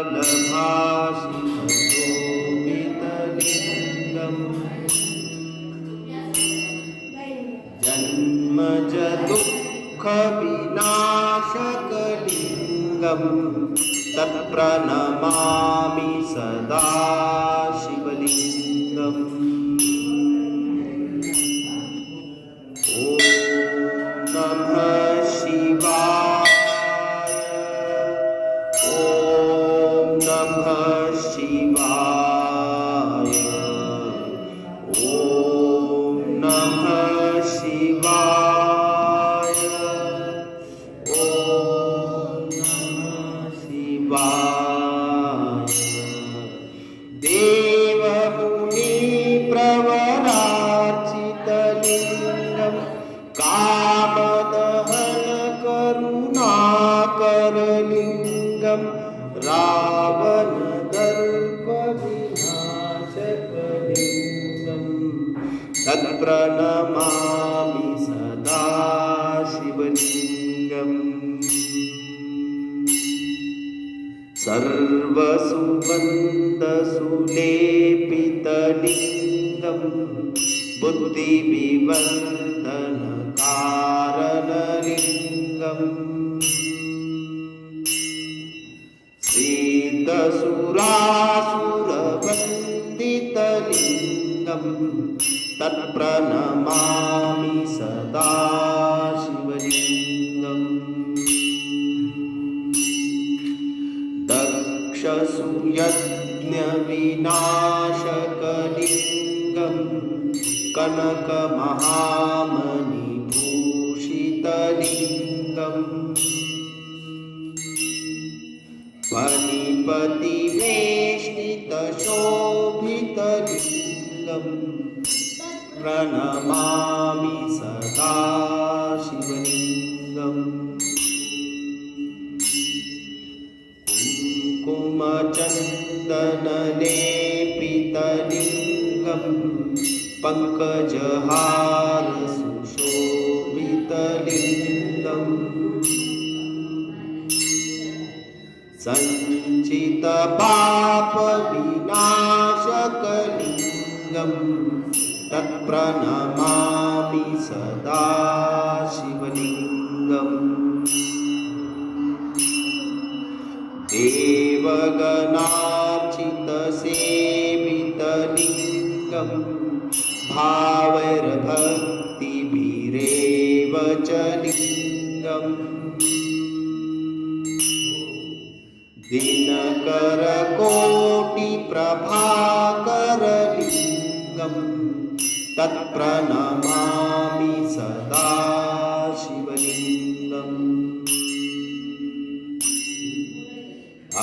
निर्मलभाषितलिङ्गम् जन्मज दुःखविनाशकलिङ्गं तत्प्रणमामि सदा शिवलिङ्गम् रावणदर्पविनाशकलिङ्गं तत्प्रणमामि सदा शिवलिङ्गम् सर्वसुबन्धसुलेपितलिङ्गं बुद्धिविवर्धनकारणलिङ्गम् सीतसुरासुरवन्दितलिङ्गं तत्प्रणमामि सदा शिवलिङ्गम्। दक्षसुयज्ञविनाशकलिङ्गं कनकमहामणिभूषितलिङ्गम् फणिपतिवेष्टितशोभितलिङ्गं प्रणमामि सदा शिवलिङ्गम्। कुङ्कुमचन्दनलेपितलिङ्गं पङ्कजहारसुशोभितलिङ्गम् सञ्चितपापविनाशकलिङ्गं तत्प्रणमामि सदा शिवलिङ्गम्। देवगणार्चितसेवितलिङ्गं भावैर्भक्तिभिरेव च लिङ्गम्। दिनकरकोटिप्रभाकरलिङ्गं तत्प्रणमामि सदा शिवलिङ्गम्।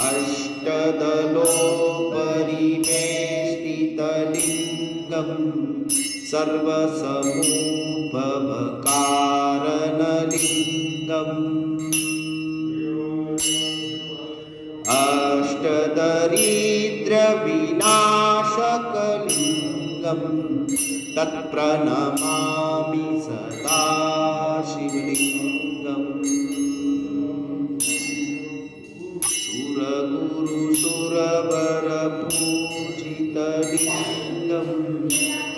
अष्टदलोपरिवेष्टितलिङ्गं सर्वसमूपवकारणलिङ्गम् अष्टदरिद्रविनाशकलिङ्गं तत्प्रणमामि सदा शिवलिङ्गम्। सुरगुरुसुरवरपूजितलिङ्गं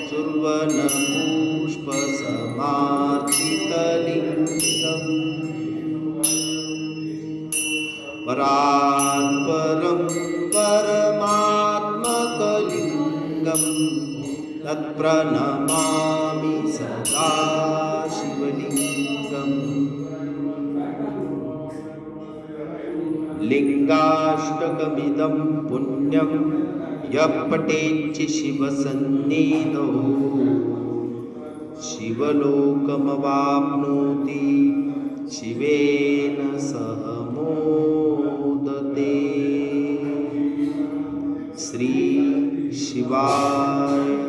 सुर्वनपुष्पसमार्जितलिङ्गम् परात्परं परमात्मकलिङ्गं तत्प्रणमामि सदा शिवलिङ्गम्। लिङ्गाष्टकमिदं पुण्यं यः पठेच्च शिवसन्निधौ। शिवलोकमवाप्नोति शिवेन सह मोदते। श्रीशिवाय